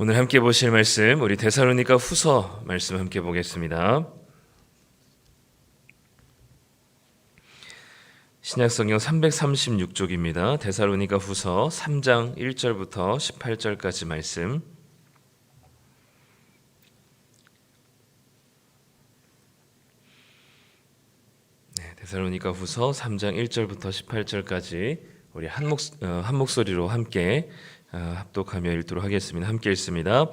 오늘 함께 보실 말씀 우리 데살로니가 후서 말씀 함께 보겠습니다. 신약 성경 336쪽입니다. 데살로니가 후서 3장 1절부터 18절까지 말씀. 네, 데살로니가 후서 3장 1절부터 18절까지 우리 한, 목, 어, 한 목소리로 함께 어, 합독하며 읽도록 하겠습니다. 함께 읽습니다.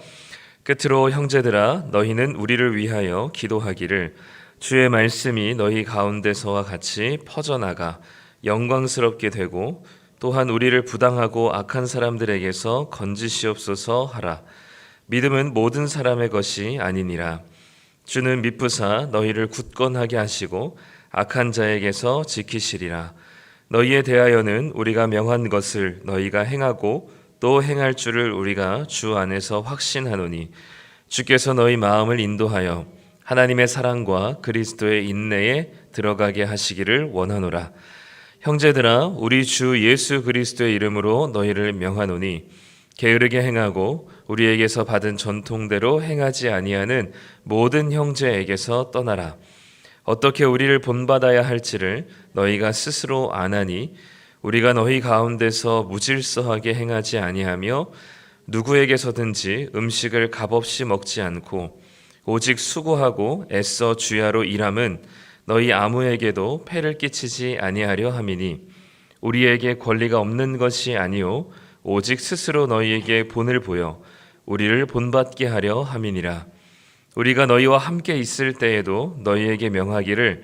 끝으로 형제들아 너희는 우리를 위하여 기도하기를 주의 말씀이 너희 가운데서와 같이 퍼져나가 영광스럽게 되고 또한 우리를 부당하고 악한 사람들에게서 건지시옵소서 하라. 믿음은 모든 사람의 것이 아니니라. 주는 미쁘사 너희를 굳건하게 하시고 악한 자에게서 지키시리라. 너희에 대하여는 우리가 명한 것을 너희가 행하고 또 행할 줄을 우리가 주 안에서 확신하노니 주께서 너희 마음을 인도하여 하나님의 사랑과 그리스도의 인내에 들어가게 하시기를 원하노라. 형제들아 우리 주 예수 그리스도의 이름으로 너희를 명하노니 게으르게 행하고 우리에게서 받은 전통대로 행하지 아니하는 모든 형제에게서 떠나라. 어떻게 우리를 본받아야 할지를 너희가 스스로 아나니 우리가 너희 가운데서 무질서하게 행하지 아니하며 누구에게서든지 음식을 값없이 먹지 않고 오직 수고하고 애써 주야로 일함은 너희 아무에게도 폐를 끼치지 아니하려 함이니 우리에게 권리가 없는 것이 아니요 오직 스스로 너희에게 본을 보여 우리를 본받게 하려 함이니라. 우리가 너희와 함께 있을 때에도 너희에게 명하기를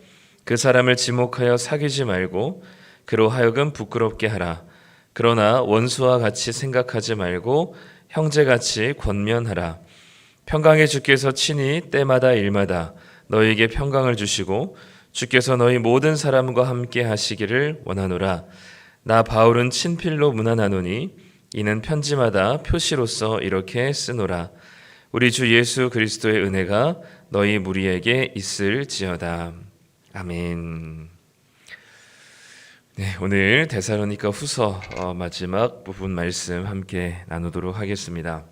그 사람을 지목하여 사귀지 말고 그로 하여금 부끄럽게 하라. 그러나 원수와 같이 생각하지 말고 형제같이 권면하라. 평강의 주께서 친히 때마다 일마다 너희에게 평강을 주시고 주께서 너희 모든 사람과 함께 하시기를 원하노라. 나 바울은 친필로 문안하노니 이는 편지마다 표시로서 이렇게 쓰노라. 우리 주 예수 그리스도의 은혜가 너희 무리에게 있을지어다. 아멘. 네, 오늘 데살로니가 후서 어, 마지막 부분 말씀 함께 나누도록 하겠습니다.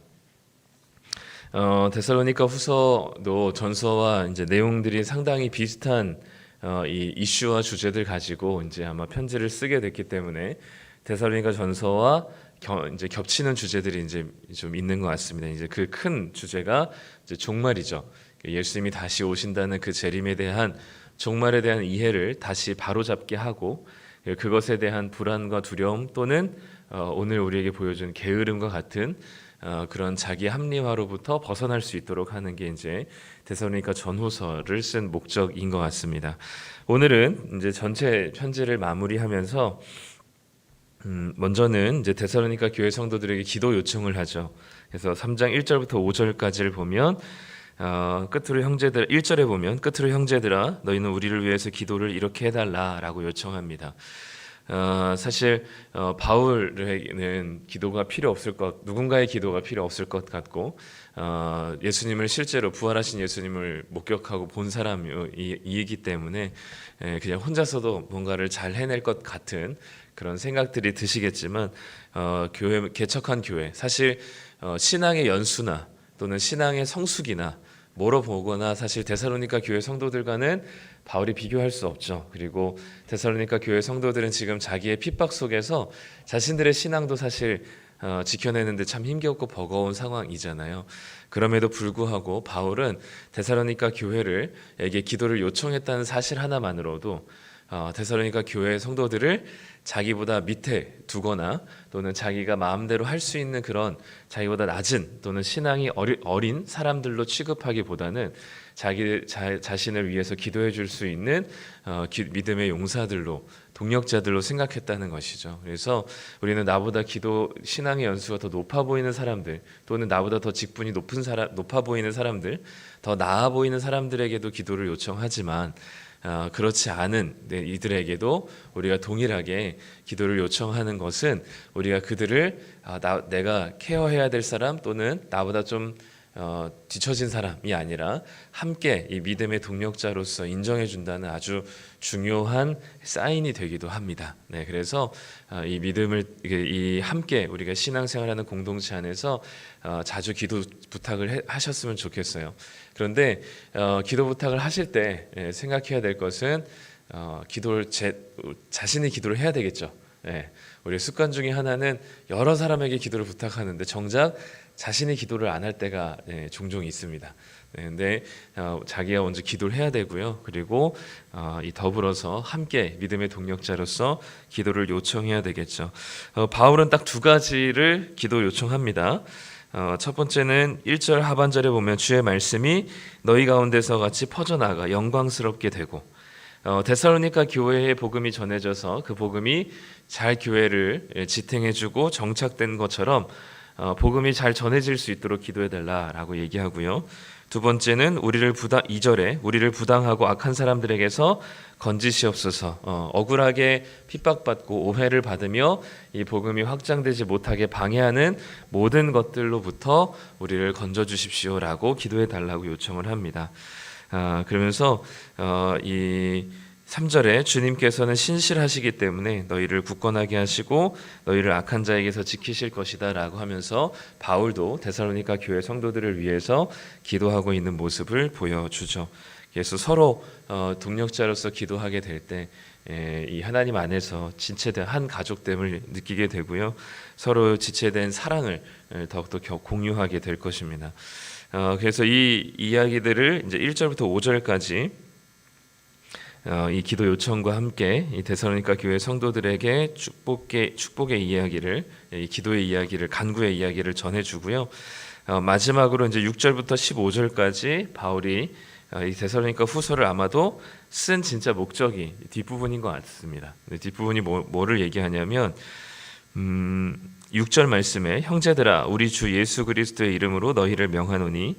어, 데살로니가 후서도 전서와 이제 내용들이 상당히 비슷한 어, 이 이슈와 주제들 가지고 이제 아마 편지를 쓰게 됐기 때문에 데살로니가 전서와 겨, 이제 겹치는 주제들이 이제 좀 있는 것 같습니다. 이제 그 큰 주제가 이제 종말이죠. 예수님이 다시 오신다는 그 재림에 대한 종말에 대한 이해를 다시 바로잡게 하고 그것에 대한 불안과 두려움 또는 어, 오늘 우리에게 보여준 게으름과 같은 어, 그런 자기 합리화로부터 벗어날 수 있도록 하는 게 이제 데살로니가 전후서를 쓴 목적인 것 같습니다. 오늘은 이제 전체 편지를 마무리하면서 음, 먼저는 이제 데살로니가 교회 성도들에게 기도 요청을 하죠. 그래서 3장 1절부터 5절까지를 보면 어, 끝으로 형제들 1절에 보면 끝으로 형제들아 너희는 우리를 위해서 기도를 이렇게 해달라라고 요청합니다. 어, 사실 어, 바울에게는 기도가 필요 없을 것 누군가의 기도가 필요 없을 것 같고 어, 예수님을 실제로 부활하신 예수님을 목격하고 본 사람이기 때문에 에, 그냥 혼자서도 뭔가를 잘 해낼 것 같은 그런 생각들이 드시겠지만 어, 교회 개척한 교회 사실 어, 신앙의 연수나 또는 신앙의 성숙이나 뭐로 보거나 사실 데살로니가 교회 성도들과는 바울이 비교할 수 없죠. 그리고 데살로니가 교회 성도들은 지금 자기의 핍박 속에서 자신들의 신앙도 사실 어, 지켜내는데 참 힘겹고 버거운 상황이잖아요. 그럼에도 불구하고 바울은 데살로니가 교회를 에게 기도를 요청했다는 사실 하나만으로도 어, 데살로니가 교회 성도들을 자기보다 밑에 두거나 또는 자기가 마음대로 할 수 있는 그런 자기보다 낮은 또는 신앙이 어린 사람들로 취급하기보다는 자기 자, 자신을 위해서 기도해 줄 수 있는 어, 기, 믿음의 용사들로 동력자들로 생각했다는 것이죠. 그래서 우리는 나보다 기도 신앙의 연수가 더 높아 보이는 사람들 또는 나보다 더 직분이 높은 사람 높아 보이는 사람들 더 나아 보이는 사람들에게도 기도를 요청하지만 어, 그렇지 않은 네, 이들에게도 우리가 동일하게 기도를 요청하는 것은 우리가 그들을 아, 나, 내가 케어해야 될 사람 또는 나보다 좀 어, 뒤처진 사람이 아니라 함께 이 믿음의 동력자로서 인정해 준다는 아주 중요한 사인이 되기도 합니다. 네, 그래서 어, 이 믿음을 이 함께 우리가 신앙생활하는 공동체 안에서 어, 자주 기도 부탁을 해, 하셨으면 좋겠어요. 그런데 어, 기도 부탁을 하실 때 예, 생각해야 될 것은 어, 기도를 제, 자신이 기도를 해야 되겠죠. 예, 우리 습관 중에 하나는 여러 사람에게 기도를 부탁하는데 정작 자신이 기도를 안 할 때가 예, 종종 있습니다. 네, 근데 어, 자기가 먼저 기도를 해야 되고요. 그리고 어, 이 더불어서 함께 믿음의 동력자로서 기도를 요청해야 되겠죠. 어, 바울은 딱 두 가지를 기도 요청합니다. 어, 첫 번째는 1절 하반절에 보면 주의 말씀이 너희 가운데서 같이 퍼져나가 영광스럽게 되고 어, 데살로니가 교회의 복음이 전해져서 그 복음이 잘 교회를 예, 지탱해주고 정착된 것처럼 어, 복음이 잘 전해질 수 있도록 기도해 달라라고 얘기하고요. 두 번째는 우리를 부당 2절에 우리를 부당하고 악한 사람들에게서 건지시옵소서. 어, 억울하게 핍박받고 오해를 받으며 이 복음이 확장되지 못하게 방해하는 모든 것들로부터 우리를 건져 주십시오라고 기도해 달라고 요청을 합니다. 아, 그러면서 어, 이 3절에 주님께서는 신실하시기 때문에 너희를 굳건하게 하시고 너희를 악한 자에게서 지키실 것이다라고 하면서 바울도 데살로니가 교회 성도들을 위해서 기도하고 있는 모습을 보여주죠. 그래서 서로 어, 동력자로서 기도하게 될 때 이 하나님 안에서 지체된 한 가족됨을 느끼게 되고요. 서로 지체된 사랑을 에, 더욱더 겨- 공유하게 될 것입니다. 어, 그래서 이 이야기들을 이제 1절부터 5절까지 어, 이 기도 요청과 함께 이 데살로니가 교회 성도들에게 축복의 축복의 이야기를 이 기도의 이야기를 간구의 이야기를 전해 주고요. 어, 마지막으로 이제 6절부터 15절까지 바울이 어, 이 데살로니가 후서를 아마도 쓴 진짜 목적이 뒷부분인 것 같습니다. 뒷부분이 뭐, 뭐를 얘기하냐면 음, 6절 말씀에 형제들아 우리 주 예수 그리스도의 이름으로 너희를 명하노니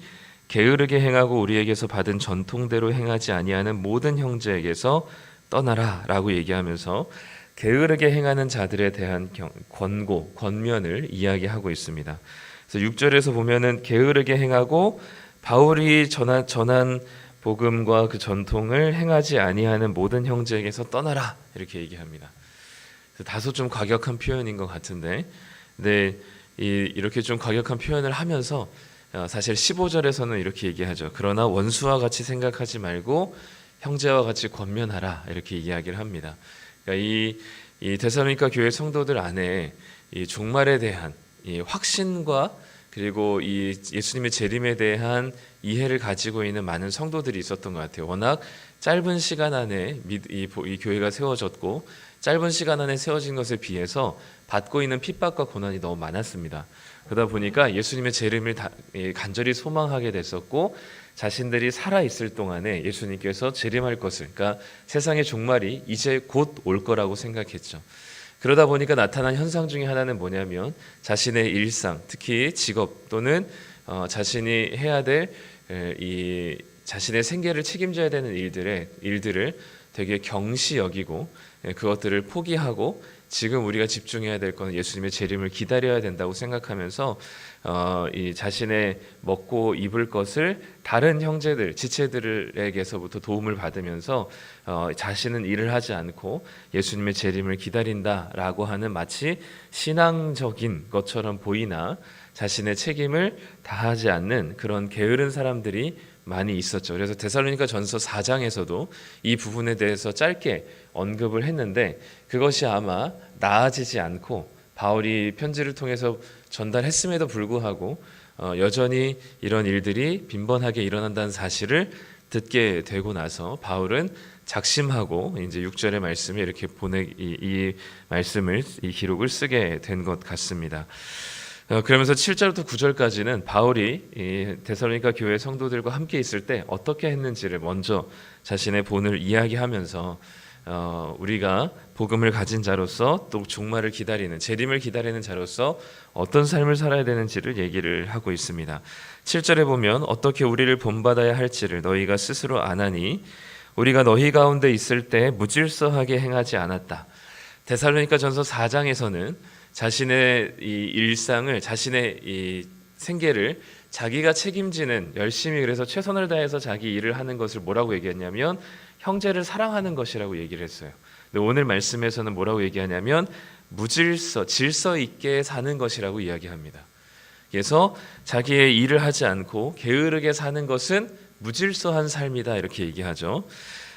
게으르게 행하고 우리에게서 받은 전통대로 행하지 아니하는 모든 형제에게서 떠나라라고 얘기하면서 게으르게 행하는 자들에 대한 경- 권고, 권면을 이야기하고 있습니다. 그래서 6절에서 보면은 게으르게 행하고 바울이 전한, 전한 복음과 그 전통을 행하지 아니하는 모든 형제에게서 떠나라 이렇게 얘기합니다. 다소 좀 과격한 표현인 것 같은데, 근데 이, 이렇게 좀 과격한 표현을 하면서 어, 사실 15절에서는 이렇게 얘기하죠. 그러나 원수와 같이 생각하지 말고 형제와 같이 권면하라 이렇게 이야기를 합니다. 그러니까 이, 이 데살로니가 교회 성도들 안에 이 종말에 대한 이 확신과 그리고 이 예수님의 재림에 대한 이해를 가지고 있는 많은 성도들이 있었던 것 같아요. 워낙 짧은 시간 안에 이 교회가 세워졌고 짧은 시간 안에 세워진 것에 비해서 받고 있는 핍박과 고난이 너무 많았습니다. 그러다 보니까 예수님의 재림을 다- 예, 간절히 소망하게 됐었고 자신들이 살아 있을 동안에 예수님께서 재림할 것을 그러니까 세상의 종말이 이제 곧 올 거라고 생각했죠. 그러다 보니까 나타난 현상 중에 하나는 뭐냐면 자신의 일상, 특히 직업 또는 어, 자신이 해야 될 이 자신의 생계를 책임져야 되는 일들의 일들을 되게 경시 여기고 예, 그것들을 포기하고 지금 우리가 집중해야 될 것은 예수님의 재림을 기다려야 된다고 생각하면서 어, 이 자신의 먹고 입을 것을 다른 형제들, 지체들에게서부터 도움을 받으면서 어, 자신은 일을 하지 않고 예수님의 재림을 기다린다라고 하는 마치 신앙적인 것처럼 보이나 자신의 책임을 다하지 않는 그런 게으른 사람들이 많이 있었죠. 그래서 데살로니가 전서 4장에서도 이 부분에 대해서 짧게 언급을 했는데 그것이 아마 나아지지 않고 바울이 편지를 통해서 전달했음에도 불구하고 어, 여전히 이런 일들이 빈번하게 일어난다는 사실을 듣게 되고 나서 바울은 작심하고 이제 6절의 말씀에 이렇게 보내 이, 이 말씀을 이 기록을 쓰게 된 것 같습니다. 어, 그러면서 7절부터 9절까지는 바울이 이 데살로니가 교회 성도들과 함께 있을 때 어떻게 했는지를 먼저 자신의 본을 이야기하면서 어, 우리가 복음을 가진 자로서 또 종말을 기다리는 재림을 기다리는 자로서 어떤 삶을 살아야 되는지를 얘기를 하고 있습니다. 7절에 보면 어떻게 우리를 본받아야 할지를 너희가 스스로 아나니 우리가 너희 가운데 있을 때 무질서하게 행하지 않았다. 데살로니가 전서 4장에서는 자신의 이 일상을 자신의 이 생계를 자기가 책임지는 열심히 그래서 최선을 다해서 자기 일을 하는 것을 뭐라고 얘기했냐면 형제를 사랑하는 것이라고 얘기를 했어요. 근데 오늘 말씀에서는 뭐라고 얘기하냐면 무질서, 질서 있게 사는 것이라고 이야기합니다. 그래서 자기의 일을 하지 않고 게으르게 사는 것은 무질서한 삶이다 이렇게 얘기하죠.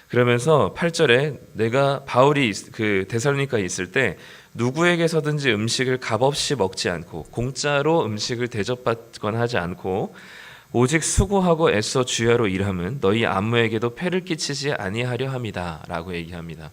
그러면서 8절에 내가 바울이 그 데살로니가에 있을 때 누구에게서든지 음식을 값없이 먹지 않고 공짜로 음식을 대접받거나 하지 않고 오직 수고하고 애써 주야로 일함은 너희 아무에게도 폐를 끼치지 아니하려 함이다라고 얘기합니다.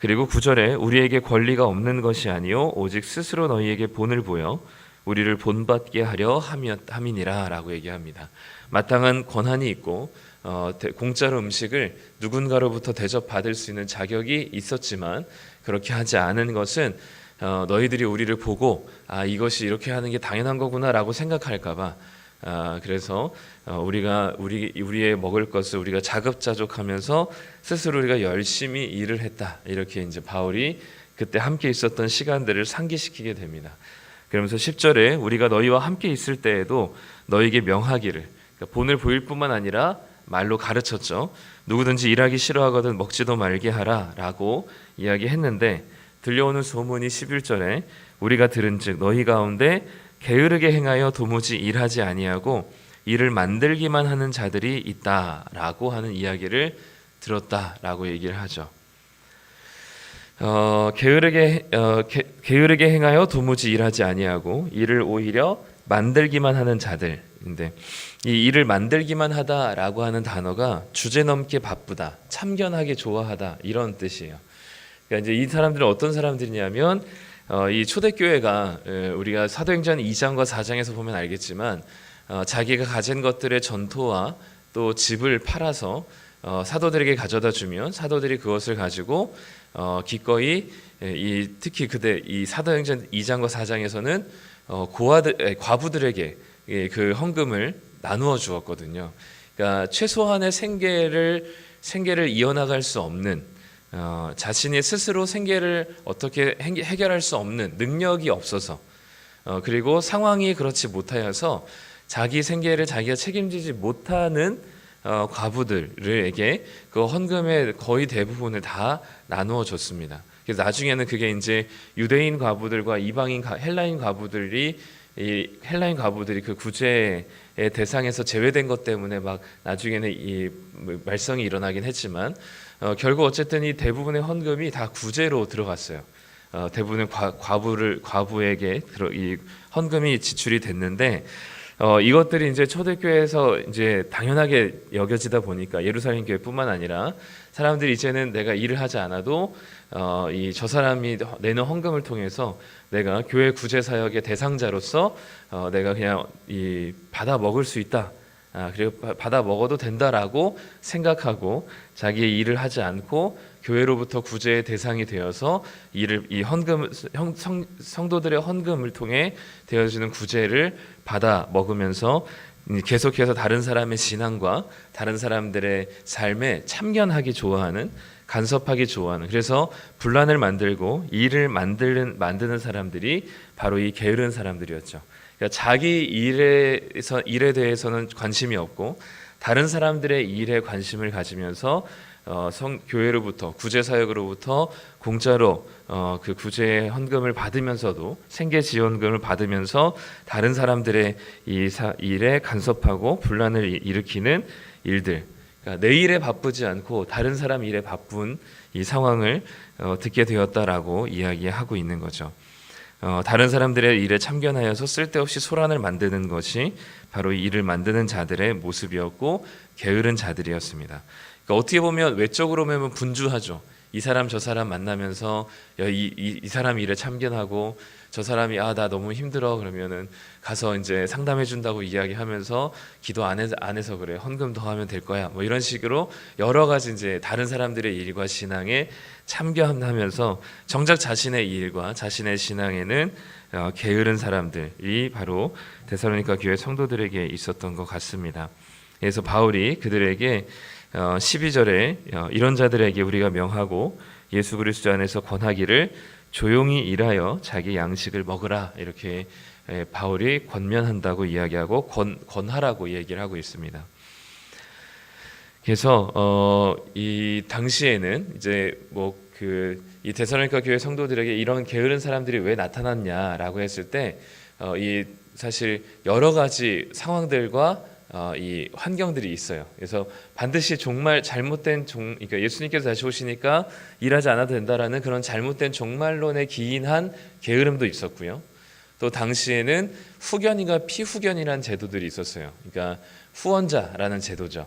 그리고 9절에 우리에게 권리가 없는 것이 아니요 오직 스스로 너희에게 본을 보여 우리를 본받게 하려 함이니라라고 얘기합니다. 마땅한 권한이 있고 어, 공짜로 음식을 누군가로부터 대접받을 수 있는 자격이 있었지만 그렇게 하지 않은 것은 어, 너희들이 우리를 보고 아 이것이 이렇게 하는 게 당연한 거구나라고 생각할까봐 아, 그래서 어, 우리가 우리 우리의 먹을 것을 우리가 자급자족하면서 스스로 우리가 열심히 일을 했다 이렇게 이제 바울이 그때 함께 있었던 시간들을 상기시키게 됩니다. 그러면서 10절에 우리가 너희와 함께 있을 때에도 너희에게 명하기를 그러니까 본을 보일 뿐만 아니라 말로 가르쳤죠. 누구든지 일하기 싫어하거든 먹지도 말게 하라라고 이야기했는데 들려오는 소문이 11절에 우리가 들은즉 너희 가운데 게으르게 행하여 도무지 일하지 아니하고 일을 만들기만 하는 자들이 있다라고 하는 이야기를 들었다라고 얘기를 하죠. 어, 게으르게 어, 게, 게으르게 행하여 도무지 일하지 아니하고 일을 오히려 만들기만 하는 자들인데 이 일을 만들기만 하다라고 하는 단어가 주제 넘게 바쁘다, 참견하게 좋아하다 이런 뜻이에요. 그러니까 이제 이 사람들은 어떤 사람들이냐면 어, 이 초대교회가 에, 우리가 사도행전 2장과 4장에서 보면 알겠지만 어, 자기가 가진 것들의 전토와 또 집을 팔아서 어, 사도들에게 가져다 주면 사도들이 그것을 가지고 어, 기꺼이 에, 이 특히 그때 이 사도행전 2장과 4장에서는 어, 고아들 에, 과부들에게 예, 그 헌금을 나누어 주었거든요. 그러니까 최소한의 생계를 생계를 이어나갈 수 없는 어, 자신이 스스로 생계를 어떻게 해결할 수 없는 능력이 없어서 어, 그리고 상황이 그렇지 못하여서 자기 생계를 자기가 책임지지 못하는 어, 과부들에게 그 헌금의 거의 대부분을 다 나누어 줬습니다. 그래서 나중에는 그게 이제 유대인 과부들과 이방인 헬라인 과부들이 이 헬라인 과부들이 그 구제의 대상에서 제외된 것 때문에 막 나중에는 이 말썽이 일어나긴 했지만 어, 결국 어쨌든 이 대부분의 헌금이 다 구제로 들어갔어요. 어, 대부분의 과, 과부를 과부에게 이 헌금이 지출이 됐는데 어, 이것들이 이제 초대교회에서 이제 당연하게 여겨지다 보니까 예루살렘 교회뿐만 아니라 사람들이 이제는 내가 일을 하지 않아도 어, 이 저 사람이 내는 헌금을 통해서 내가 교회 구제 사역의 대상자로서 어, 내가 그냥 이 받아 먹을 수 있다. 아, 그리고 받아 먹어도 된다라고 생각하고 자기의 일을 하지 않고 교회로부터 구제의 대상이 되어서 이를 이 헌금 성, 성도들의 헌금을 통해 되어지는 구제를 받아 먹으면서 계속해서 다른 사람의 신앙과 다른 사람들의 삶에 참견하기 좋아하는 간섭하기 좋아하는 그래서 분란을 만들고 일을 만드는 만드는 사람들이 바로 이 게으른 사람들이었죠. 그러니까 자기 일에서 일에 대해서는 관심이 없고 다른 사람들의 일에 관심을 가지면서 어, 성 교회로부터 구제 사역으로부터 공짜로 어, 그 구제 헌금을 받으면서도 생계 지원금을 받으면서 다른 사람들의 이 사, 일에 간섭하고 분란을 일으키는 일들. 그러니까 내 일에 바쁘지 않고 다른 사람 일에 바쁜 이 상황을 어, 듣게 되었다라고 이야기하고 있는 거죠. 어, 다른 사람들의 일에 참견하여서 쓸데없이 소란을 만드는 것이 바로 이 일을 만드는 자들의 모습이었고 게으른 자들이었습니다. 그러니까 어떻게 보면 외적으로 보면 분주하죠. 이 사람 저 사람 만나면서 야, 이, 이, 이 사람 일에 참견하고 저 사람이 아 나 너무 힘들어. 그러면은 가서 이제 상담해 준다고 이야기하면서 기도 안, 해, 안 해서 그래. 헌금 더 하면 될 거야. 뭐 이런 식으로 여러 가지 이제 다른 사람들의 일과 신앙에 참견하면서 정작 자신의 일과 자신의 신앙에는 어, 게으른 사람들이 바로 데살로니가 교회 성도들에게 있었던 것 같습니다. 그래서 바울이 그들에게 어, 12절에 어, 이런 자들에게 우리가 명하고 예수 그리스도 안에서 권하기를 조용히 일하여 자기 양식을 먹으라 이렇게 에, 바울이 권면한다고 이야기하고 권, 권하라고 얘기를 하고 있습니다. 그래서 어, 이 당시에는 이제 뭐 그 이 데살로니가 교회 성도들에게 이런 게으른 사람들이 왜 나타났냐라고 했을 때 어, 이 사실 여러 가지 상황들과 어, 이 환경들이 있어요. 그래서 반드시 정말 잘못된 종, 그러니까 예수님께서 다시 오시니까 일하지 않아도 된다라는 그런 잘못된 종말론에 기인한 게으름도 있었고요. 또 당시에는 후견인과 피후견이라는 제도들이 있었어요. 그러니까 후원자라는 제도죠.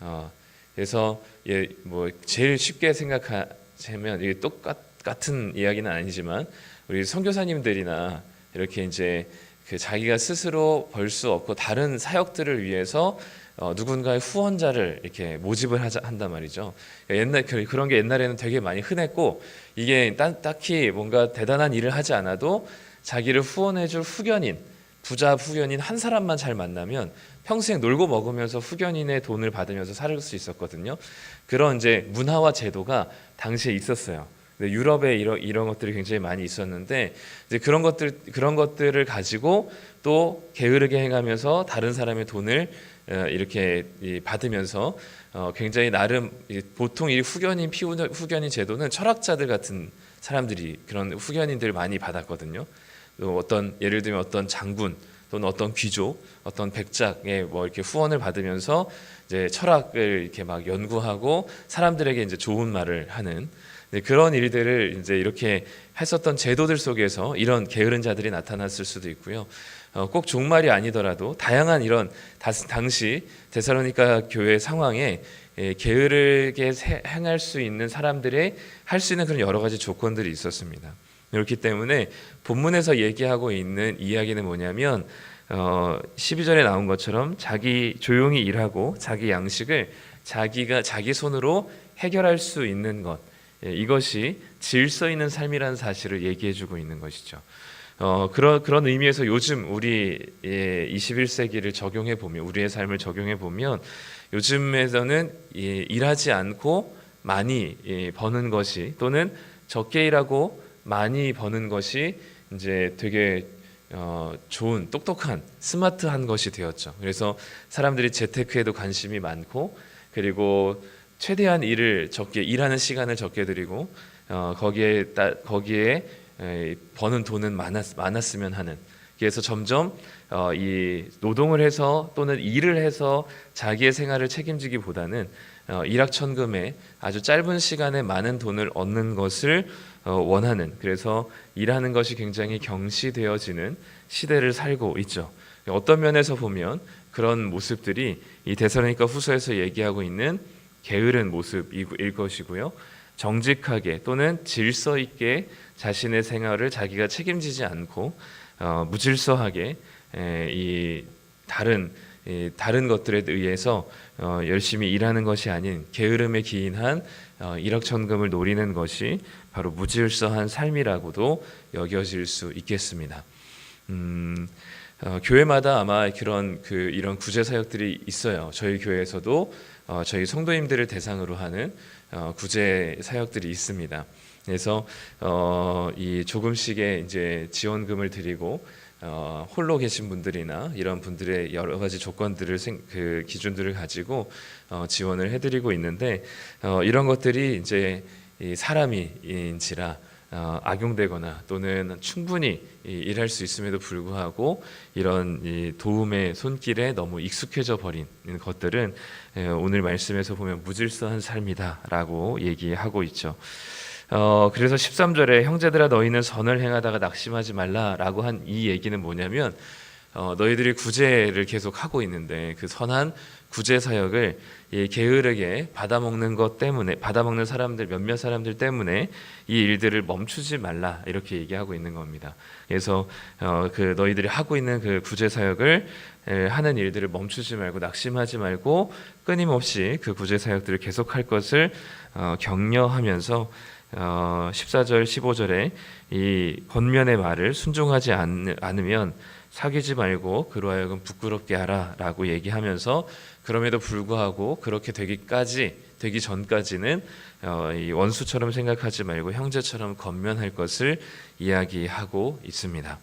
어, 그래서 예, 뭐 제일 쉽게 생각하면 이게 똑같은 이야기는 아니지만 우리 선교사님들이나 이렇게 이제 그 자기가 스스로 벌 수 없고 다른 사역들을 위해서 어, 누군가의 후원자를 이렇게 모집을 하자 한단 말이죠. 그러니까 옛날 그- 그런 게 옛날에는 되게 많이 흔했고 이게 딱, 딱히 뭔가 대단한 일을 하지 않아도 자기를 후원해줄 후견인, 부자 후견인 한 사람만 잘 만나면 평생 놀고 먹으면서 후견인의 돈을 받으면서 살 수 있었거든요. 그런 이제 문화와 제도가 당시에 있었어요. 근데 유럽에 이런 이런 것들이 굉장히 많이 있었는데 이제 그런 것들 그런 것들을 가지고 또 게으르게 행하면서 다른 사람의 돈을 어, 이렇게 이 받으면서 어, 굉장히 나름 이 보통 이 후견인 피후 후견인 제도는 철학자들 같은 사람들이 그런 후견인들을 많이 받았거든요. 또 어떤 예를 들면 어떤 장군 또는 어떤 귀족, 어떤 백작의 뭐 이렇게 후원을 받으면서 이제 철학을 이렇게 막 연구하고 사람들에게 이제 좋은 말을 하는 네, 그런 일들을 이제 이렇게 했었던 제도들 속에서 이런 게으른 자들이 나타났을 수도 있고요. 어, 꼭 종말이 아니더라도 다양한 이런 다, 당시 데살로니가 교회 상황에 예, 게으르게 세- 행할 수 있는 사람들의 할 수 있는 그런 여러 가지 조건들이 있었습니다. 그렇기 때문에 본문에서 얘기하고 있는 이야기는 뭐냐면 어, 12절에 나온 것처럼 자기 조용히 일하고 자기 양식을 자기가 자기 손으로 해결할 수 있는 것 예, 이것이 질서 있는 삶이라는 사실을 얘기해주고 있는 것이죠. 어, 그런 그런 의미에서 요즘 우리 예, 21세기를 적용해 보면 우리의 삶을 적용해 보면 요즘에서는 예, 일하지 않고 많이 예, 버는 것이 또는 적게 일하고 많이 버는 것이 이제 되게 어, 좋은 똑똑한 스마트한 것이 되었죠. 그래서 사람들이 재테크에도 관심이 많고 그리고 최대한 일을 적게 일하는 시간을 적게 드리고 어, 거기에 따, 거기에 에, 버는 돈은 많았, 많았으면 하는 그래서 점점 어, 이 노동을 해서 또는 일을 해서 자기의 생활을 책임지기보다는 어, 일확천금에 아주 짧은 시간에 많은 돈을 얻는 것을 어, 원하는 그래서 일하는 것이 굉장히 경시되어지는 시대를 살고 있죠. 어떤 면에서 보면 그런 모습들이 이 데살로니가 후서에서 얘기하고 있는 게으른 모습일 것이고요. 정직하게 또는 질서 있게 자신의 생활을 자기가 책임지지 않고 어, 무질서하게 에, 이 다른 이 다른 것들에 의해서 어, 열심히 일하는 것이 아닌 게으름에 기인한 어, 일확천금을 노리는 것이 바로 무질서한 삶이라고도 여겨질 수 있겠습니다. 음, 어, 교회마다 아마 그런 그 이런 구제 사역들이 있어요. 저희 교회에서도 어, 저희 성도님들을 대상으로 하는 어, 구제 사역들이 있습니다. 그래서 어, 이 조금씩의 이제 지원금을 드리고 어, 홀로 계신 분들이나 이런 분들의 여러 가지 조건들을 생, 그 기준들을 가지고 어, 지원을 해드리고 있는데 어, 이런 것들이 이제 이 사람이인지라 어, 악용되거나 또는 충분히 이, 일할 수 있음에도 불구하고 이런 이 도움의 손길에 너무 익숙해져 버린 것들은 에, 오늘 말씀에서 보면 무질서한 삶이다라고 얘기하고 있죠. 어, 그래서 13절에 형제들아 너희는 선을 행하다가 낙심하지 말라라고 한 이 얘기는 뭐냐면 어, 너희들이 구제를 계속 하고 있는데 그 선한 구제 사역을 이 게으르게 받아먹는 것 때문에 받아먹는 사람들 몇몇 사람들 때문에 이 일들을 멈추지 말라 이렇게 얘기하고 있는 겁니다. 그래서 어, 그 너희들이 하고 있는 그 구제 사역을 에, 하는 일들을 멈추지 말고 낙심하지 말고 끊임없이 그 구제 사역들을 계속할 것을 어, 격려하면서 어, 14절 15절에 이 권면의 말을 순종하지 않, 않으면 사귀지 말고 그로 하여금 부끄럽게 하라라고 얘기하면서 그럼에도 불구하고 그렇게 되기까지 되기 전까지는 어, 이 원수처럼 생각하지 말고 형제처럼 건면할 것을 이야기하고 있습니다.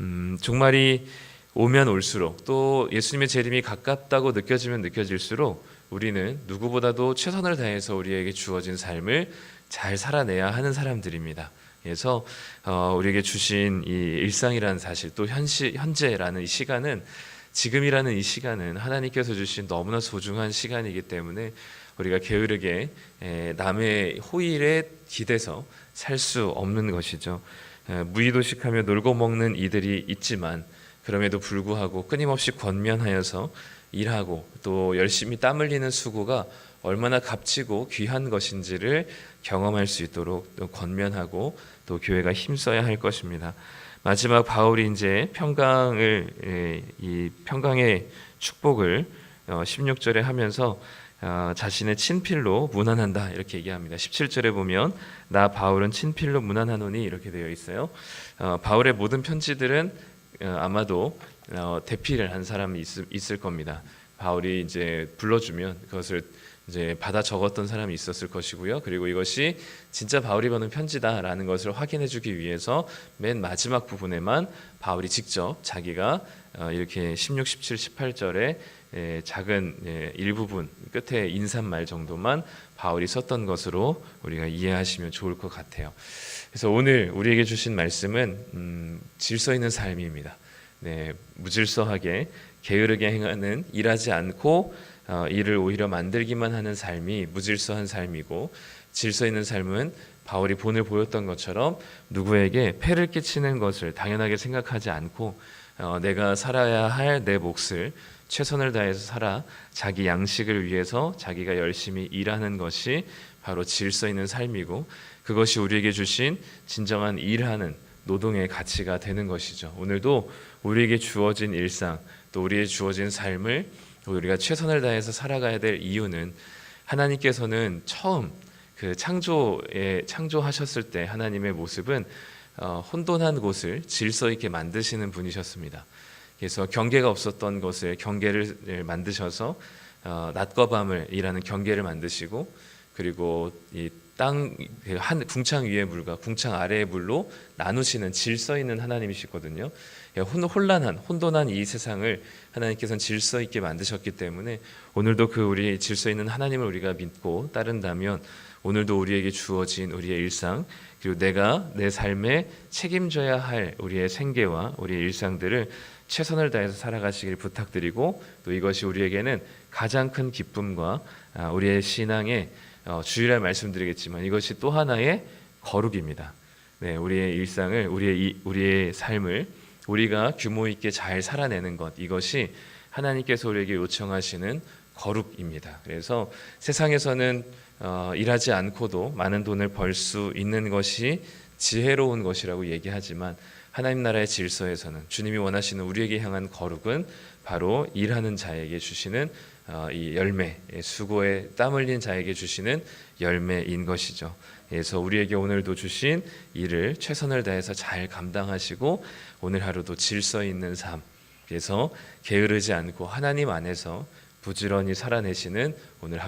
음, 종말이 오면 올수록 또 예수님의 재림이 가깝다고 느껴지면 느껴질수록 우리는 누구보다도 최선을 다해서 우리에게 주어진 삶을 잘 살아내야 하는 사람들입니다. 그래서 어, 우리에게 주신 이 일상이라는 사실 또 현시, 현재라는 이 시간은 지금이라는 이 시간은 하나님께서 주신 너무나 소중한 시간이기 때문에 우리가 게으르게 에, 남의 호의에 기대서 살 수 없는 것이죠. 에, 무의도식하며 놀고 먹는 이들이 있지만 그럼에도 불구하고 끊임없이 권면하여서 일하고 또 열심히 땀 흘리는 수고가 얼마나 값지고 귀한 것인지를 경험할 수 있도록 또 권면하고 또 교회가 힘써야 할 것입니다. 마지막 바울이 이제 평강을 예, 이 평강의 축복을 어, 16절에 하면서 어, 자신의 친필로 문안한다 이렇게 얘기합니다. 17절에 보면 나 바울은 친필로 문안하노니 이렇게 되어 있어요. 어, 바울의 모든 편지들은 어, 아마도 어, 대피를 한 사람이 있을, 있을 겁니다. 바울이 이제 불러주면 그것을 이제 받아 적었던 사람이 있었을 것이고요. 그리고 이것이 진짜 바울이 보낸 편지다라는 것을 확인해주기 위해서 맨 마지막 부분에만 바울이 직접 자기가 어, 이렇게 16, 17, 18절에 예, 작은 예, 일부분 끝에 인사말 정도만 바울이 썼던 것으로 우리가 이해하시면 좋을 것 같아요. 그래서 오늘 우리에게 주신 말씀은 음, 질서 있는 삶입니다. 네, 무질서하게 게으르게 행하는 일하지 않고 어, 일을 오히려 만들기만 하는 삶이 무질서한 삶이고 질서 있는 삶은 바울이 본을 보였던 것처럼 누구에게 폐를 끼치는 것을 당연하게 생각하지 않고 어, 내가 살아야 할 내 몫을 최선을 다해서 살아 자기 양식을 위해서 자기가 열심히 일하는 것이 바로 질서 있는 삶이고 그것이 우리에게 주신 진정한 일하는 노동의 가치가 되는 것이죠. 오늘도 우리에게 주어진 일상 또 우리의 주어진 삶을 우리가 최선을 다해서 살아가야 될 이유는 하나님께서는 처음 그 창조에 창조하셨을 때 하나님의 모습은 어, 혼돈한 곳을 질서 있게 만드시는 분이셨습니다. 그래서 경계가 없었던 것을 경계를 만드셔서 어, 낮과 밤을 일하는 경계를 만드시고 그리고 이 땅 한 궁창 위의 물과 궁창 아래의 물로 나누시는 질서 있는 하나님이시거든요. 예, 혼- 혼란한 혼돈한 이 세상을 하나님께서는 질서 있게 만드셨기 때문에 오늘도 그 우리 질서 있는 하나님을 우리가 믿고 따른다면 오늘도 우리에게 주어진 우리의 일상 그리고 내가 내 삶에 책임져야 할 우리의 생계와 우리의 일상들을 최선을 다해서 살아가시길 부탁드리고 또 이것이 우리에게는 가장 큰 기쁨과 아, 우리의 신앙의 어, 주일날 말씀드리겠지만 이것이 또 하나의 거룩입니다. 네, 우리의 일상을 우리의 이, 우리의 삶을 우리가 규모 있게 잘 살아내는 것 이것이 하나님께서 우리에게 요청하시는 거룩입니다. 그래서 세상에서는 어, 일하지 않고도 많은 돈을 벌 수 있는 것이 지혜로운 것이라고 얘기하지만 하나님 나라의 질서에서는 주님이 원하시는 우리에게 향한 거룩은 바로 일하는 자에게 주시는 어, 이 열매, 예, 수고에 땀 흘린 자에게 주시는 열매인 것이죠. 그래서 우리에게 오늘도 주신 일을 최선을 다해서 잘 감당하시고 오늘 하루도 질서 있는 삶, 그래서 게으르지 않고 하나님 안에서 부지런히 살아내시는 오늘 하루